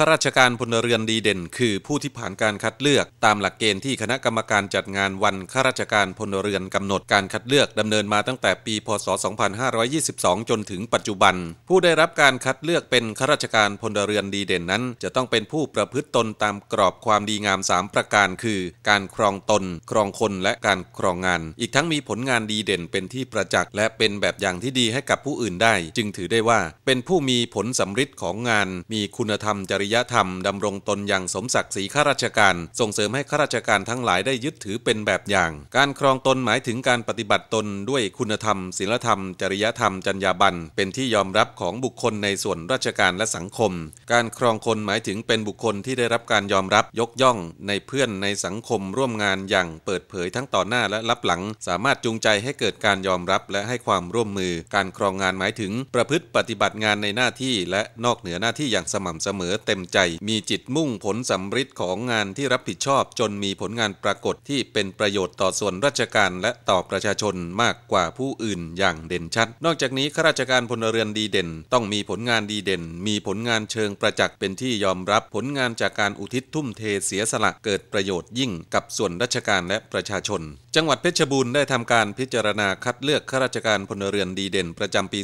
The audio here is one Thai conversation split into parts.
ข้าราชการพลเรือนดีเด่น คือผู้ที่ผ่านการคัดเลือก ตามหลักเกณฑ์ที่คณะกรรมการจัดงานวันข้าราชการพลเรือนกำหนดการคัดเลือกดำเนินมาตั้งแต่ปี พศ 2522 จนถึงปัจจุบัน ผู้ได้รับการคัดเลือกเป็นข้าราชการพลเรือนดีเด่นนั้น จะต้องเป็นผู้ประพฤติตนตามกรอบความดีงาม 3 ประการ คือ การครองตน ครองคนและการครองงาน อีกทั้งมีผลงานดีเด่นเป็นที่ประจักษ์และเป็นแบบอย่างที่ดีให้กับผู้อื่นได้ จึงถือได้ว่า เป็นผู้มีผลสำฤทธิ์ของงาน มีคุณธรรมจริยธรรมดำรงตนอย่างสมศักดิ์ศรีข้าราชการ ส่งเสริมให้ข้าราชการทั้งหลายได้ยึดถือเป็นแบบอย่าง การครองตนหมายถึงการปฏิบัติตนด้วยคุณธรรมศีลธรรม จริยธรรมจรรยาบรรณเป็นที่ยอมรับของบุคคลในส่วนราชการและสังคม การครองคนหมายถึงเป็นบุคคลที่ได้รับการยอมรับยกย่อง ในเพื่อนในสังคมร่วมงานอย่างเปิดเผยทั้งต่อหน้าและรับหลัง สามารถจูงใจให้เกิดการยอมรับและให้ความร่วมมือ การครองงานหมายถึงประพฤติปฏิบัติงานในหน้าที่และนอกเหนือหน้าที่อย่างสม่ำเสมอเต็มใจ มีจิตมุ่งผลสำฤทธิ์ของงานที่รับผิดชอบจนมีผลงานปรากฏที่เป็นประโยชน์ต่อส่วนราชการและต่อประชาชนมากกว่าผู้อื่นอย่างเด่นชัด นอกจากนี้ข้าราชการพลเรือนดีเด่น ต้องมีผลงานดีเด่น มีผลงานเชิงประจักษ์เป็นที่ยอมรับผลงานจากการอุทิศทุ่มเทเสียสละเกิดประโยชน์ยิ่งกับส่วนราชการและประชาชน จังหวัดเพชรบูรณ์ได้ทำการพิจารณาคัดเลือกข้าราชการพลเรือนดีเด่น ประจำปี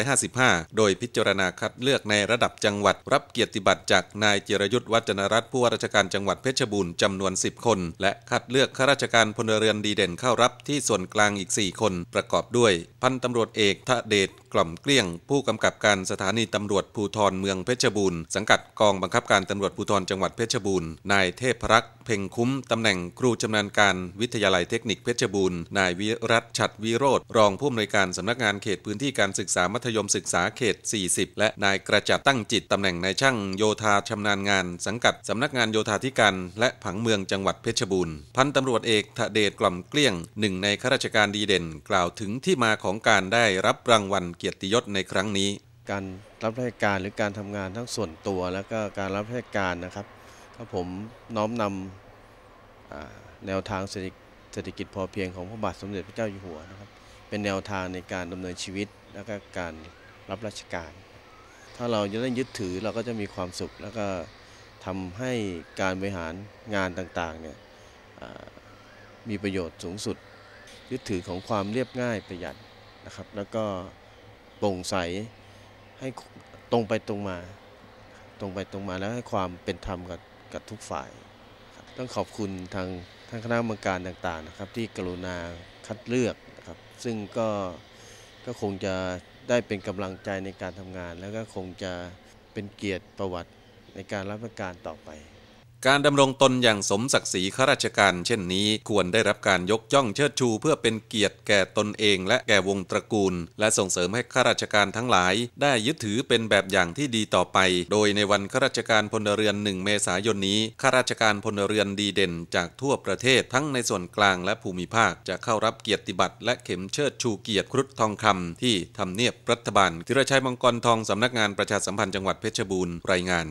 2555 โดยพิจารณาคัดเลือกในระดับจังหวัดรับเกียรติบัตรจากนายจิรยุทธวัจนรัตน์ผู้ว่าราชการจังหวัดเพชรบูรณ์จำนวน 10 คน และคัดเลือกข้าราชการพลเรือนดีเด่นเข้ารับที่ส่วนกลางอีก 4 คน ประกอบด้วย พันตำรวจเอกทะเดชกล่อมเกลี้ยง ผู้กำกับการสถานีตำรวจภูธรเมืองเพชรบูรณ์สังกัดกองบังคับการตำรวจภูธรจังหวัดเพชรบูรณ์นายเทพรักษ์เพ่งคุ้มตำแหน่งครูชำนาญการวิทยาลัยเทคนิคเพชรบูรณ์นายวิรัตชัดวิโรธรองผู้อำนวยการสำนักงานเขตพื้นที่การศึกษามัธยมศึกษาเขต 40 และนายกระจัดตั้งจิตตำแหน่งนายช่างโยธาชำนาญงาน สังกัดสำนักงานโยธาธิการ และผังเมืองจังหวัดเพชรบูรณ์พันตำรวจเอกทะเดชกล่อมเกลี้ยงหนึ่งในข้าราชการดีเด่น กล่าวถึงที่มาของการได้รับรางวัลเกียรติยศในครั้งนี้ การรับราชการหรือการทำงานทั้งส่วนตัว แล้วก็การรับราชการนะครับก็ผมน้อมนำแนวทางเศรษฐกิจพอเพียงของพระบาทสมเด็จพระเจ้าอยู่หัวนะครับ เป็นแนวทางในการดำเนินชีวิตแล้วก็การรับราชการ ถ้าเราจะได้ยึดถือเราก็จะมีความสุข แล้วก็ทำให้การบริหารงานต่างๆเนี่ยมีประโยชน์สูงสุด ยึดถือของความเรียบง่ายประหยัดนะครับ แล้วก็ โปร่งใสให้ตรงไปตรงมา ตรงไปตรงมาแล้วให้ความเป็นธรรมกับกับทุกฝ่ายต้องขอบคุณทางทางคณะกรรมการต่างๆนะครับ ที่กรุณาคัดเลือกนะครับ ซึ่งก็ก็คงจะได้เป็นกำลังใจในการทำงาน แล้วก็คงจะเป็นเกียรติประวัติในการรับราชการต่อไป การดำรงตนอย่างสมศักดิ์ศรีข้าราชการเช่นนี้ ควรได้รับการยกย่องเชิดชู เพื่อเป็นเกียรติแก่ตนเอง และแก่วงตระกูล และส่งเสริมให้ข้าราชการทั้งหลาย ได้ยึดถือเป็นแบบอย่างที่ดีต่อไป โดยในวันข้าราชการพลเรือนหนึ่งเมษายนนี้ข้าราชการพลเรือนดีเด่น จากทั่วประเทศทั้งในส่วนกลางและภูมิภาคจะเข้ารับเกียรติบัตรและเข็มเชิดชูเกียรติครุฑทองคำที่ทำเนียบรัฐบาล ธิรชัยมังกรทองสำนักงานประชาสัมพันธ์จังหวัดเพชรบูรณ์รายงาน